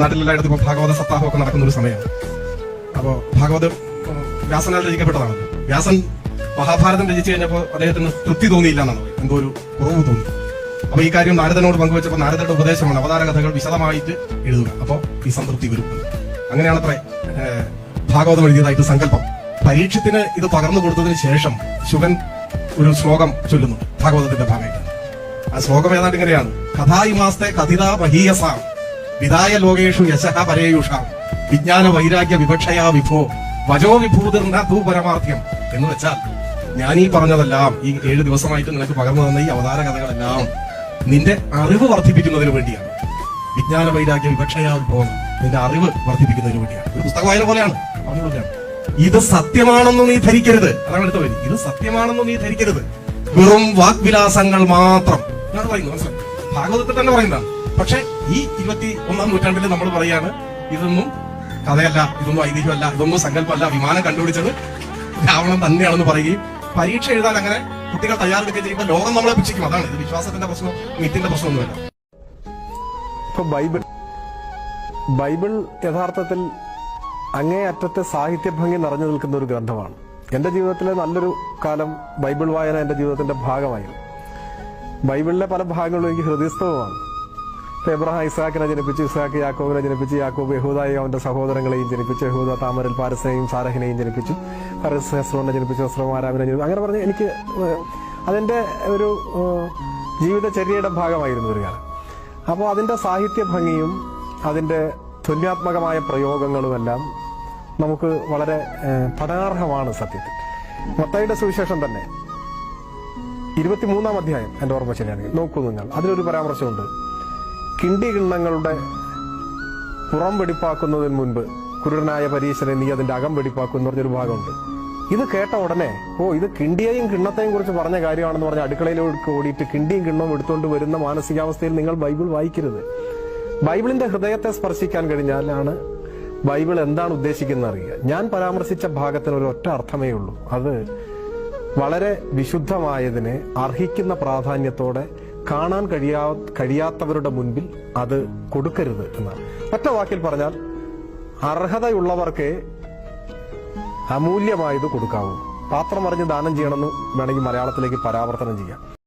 നാട്ടിലെല്ലായിടത്തും ഇപ്പോൾ ഭാഗവത സപ്താഹമൊക്കെ നടക്കുന്ന ഒരു സമയമാണ് അപ്പോൾ ഭാഗവതം വ്യാസനാൽ രചിക്കപ്പെട്ടതാണ്. വ്യാസൻ മഹാഭാരതം രചിച്ചു കഴിഞ്ഞപ്പോൾ അദ്ദേഹത്തിന് തൃപ്തി തോന്നിയില്ല എന്നാണ്. എന്തോ ഒരു കുറവ് തോന്നി. അപ്പൊ ഈ കാര്യം നാരദനോട് പങ്കുവെച്ചപ്പോൾ നാരദയുടെ ഉപദേശമാണ് അവതാര കഥകൾ വിശദമായിട്ട് എഴുതുക. അപ്പോൾ ഈ സംതൃപ്തി വരും. അങ്ങനെയാണ് അത്ര ഭാഗവതം എഴുതിയതായിട്ട് സങ്കല്പം. പരീക്ഷത്തിന് ഇത് പകർന്നു കൊടുത്തതിന് ശേഷം ശുഭൻ ഒരു ശ്ലോകം ചൊല്ലുന്നു ഭാഗവതത്തിന്റെ ഭാഗമായിട്ട്. ആ ശ്ലോകം ഏതാണ്ട് ഇങ്ങനെയാണ്. കഥായിമാസ്തെ കഥിത മഹീയസ. വിദായ ലോകേഷു യശഃ പരേയുഷ. വിജ്ഞാന വൈരാഗ്യ വിവക്ഷയാ വിഭോ. വജോ വിഭൂതിർണൂ പരമാർത്ഥ്യം. എന്ന് വെച്ചാൽ ഞാൻ ഈ പറഞ്ഞതെല്ലാം ഈ ഏഴ് ദിവസമായിട്ട് നിനക്ക് പകർന്നു തന്ന ഈ അവതാര കഥകളെല്ലാം നിന്റെ അറിവ് വർദ്ധിപ്പിക്കുന്നതിന് വേണ്ടിയാണ്. വിജ്ഞാന വൈരാഗ്യ വിവക്ഷയാ വിഭവം നിന്റെ അറിവ് വർദ്ധിപ്പിക്കുന്നതിന് വേണ്ടിയാണ്. ഒരു പുസ്തക പോലെയാണ്. പറഞ്ഞു. ഇത് സത്യമാണെന്ന് നീ ധരിക്കരുത്. അതാണ് അടുത്ത വരി. ഇത് സത്യമാണെന്ന് നീ ധരിക്കരുത്. വെറും വാഗ്വിലാസങ്ങൾ മാത്രം. എന്നാണ് പറയുന്നത് ഭാഗവതത്തിൽ തന്നെ പറയുന്നതാണ്. പക്ഷെ ഈ ഇരുപത്തി ഒന്നാം നൂറ്റാണ്ടിൽ നമ്മൾ പറയാണ് ഇതൊന്നും കഥയല്ല ഇതൊന്നും ഐതിഹ്യമല്ല ഇതൊന്നും സങ്കല്പമല്ല വിമാനം കണ്ടുപിടിച്ചത് രാവണൻ തന്നെയാണെന്ന് പറയുകയും പരീക്ഷ എഴുതാൻ അങ്ങനെ കുട്ടികൾ തയ്യാറെടുക്കുകയും ചെയ്യുമ്പോൾ ലോകം നമ്മളെ പുച്ഛിക്കും അതാണ് ഇത് വിശ്വാസത്തിന്റെ പ്രശ്നം മിത്തിന്റെ പ്രശ്നമൊന്നുമല്ല. ഇപ്പൊ ബൈബിൾ ബൈബിൾ യഥാർത്ഥത്തിൽ അങ്ങേയറ്റത്തെ സാഹിത്യ ഭംഗി നിറഞ്ഞു നിൽക്കുന്ന ഒരു ഗ്രന്ഥമാണ്. എന്റെ ജീവിതത്തിലെ നല്ലൊരു കാലം ബൈബിൾ വായന എന്റെ ജീവിതത്തിന്റെ ഭാഗമായിരുന്നു. ബൈബിളിലെ പല ഭാഗങ്ങളും എനിക്ക് ഹൃദയസ്ഥവുമാണ് എബ്രഹാം ഇസാക്കിനെ ജനിപ്പിച്ച് ഇസാക്ക് യാക്കോബിനെ ജനിപ്പിച്ച് യാക്കോബ് യഹൂദായി അവന്റെ സഹോദരങ്ങളെയും ജനിപ്പിച്ച് യഹൂദ താമരൽ പാരസിനെയും സാരഹിനെയും ജനിപ്പിച്ചു. പാരസ് ഹെസ്രോനെ ജനിപ്പിച്ചു ഹെസ്രോ ആരാമിനെ ജനിപ്പിച്ചു. അങ്ങനെ പറഞ്ഞ് എനിക്ക് അതിന്റെ ഒരു ജീവിതചര്യയുടെ ഭാഗമായിരുന്നു കാലം. അപ്പോൾ അതിന്റെ സാഹിത്യ ഭംഗിയും അതിന്റെ ധ്വന്യാത്മകമായ പ്രയോഗങ്ങളുമെല്ലാം നമുക്ക് വളരെ പഠനാർഹമാണ് സത്യത്തിൽ. മത്തായിയുടെ സുവിശേഷം തന്നെ ഇരുപത്തിമൂന്നാം അധ്യായം എന്റെ ഓർമ്മ ശരിയാണെങ്കിൽ നോക്കൂ നിങ്ങൾ അതിലൊരു പരാമർശമുണ്ട്. കിണ്ടി കിണ്ണങ്ങളുടെ പുറം വെടിപ്പാക്കുന്നതിന് മുൻപ് കുരുടനായ പരീശനെ നീ അതിന്റെ അകം വെടിപ്പാക്കും എന്ന് പറഞ്ഞൊരു ഭാഗമുണ്ട്. ഇത് കേട്ട ഉടനെ ഓ ഇത് കിണ്ടിയെയും കിണ്ണത്തെയും കുറിച്ച് പറഞ്ഞ കാര്യമാണെന്ന് പറഞ്ഞ അടുക്കളയിലേക്ക് ഓടിയിട്ട് കിണ്ടിയും കിണ്ണവും എടുത്തുകൊണ്ട് വരുന്ന മാനസികാവസ്ഥയിൽ നിങ്ങൾ ബൈബിൾ വായിക്കരുത്. ബൈബിളിന്റെ ഹൃദയത്തെ സ്പർശിക്കാൻ കഴിഞ്ഞാലാണ് ബൈബിൾ എന്താണ് ഉദ്ദേശിക്കുന്നത് അറിയുക. ഞാൻ പരാമർശിച്ച ഭാഗത്തിന് ഒരു ഒറ്റ അർത്ഥമേ ഉള്ളൂ. അത് വളരെ വിശുദ്ധമായതിനെ അർഹിക്കുന്ന പ്രാധാന്യത്തോടെ കാണാൻ കഴിയാ കഴിയാത്തവരുടെ മുൻപിൽ അത് കൊടുക്കരുത് എന്നാണ്. ഒറ്റ വാക്കിൽ പറഞ്ഞാൽ അർഹതയുള്ളവർക്ക് അമൂല്യമായത് കൊടുക്കാവൂ. പാത്രം അറിഞ്ഞ് ദാനം ചെയ്യണമെന്ന് വേണമെങ്കിൽ മലയാളത്തിലേക്ക് പരാവർത്തനം ചെയ്യാം.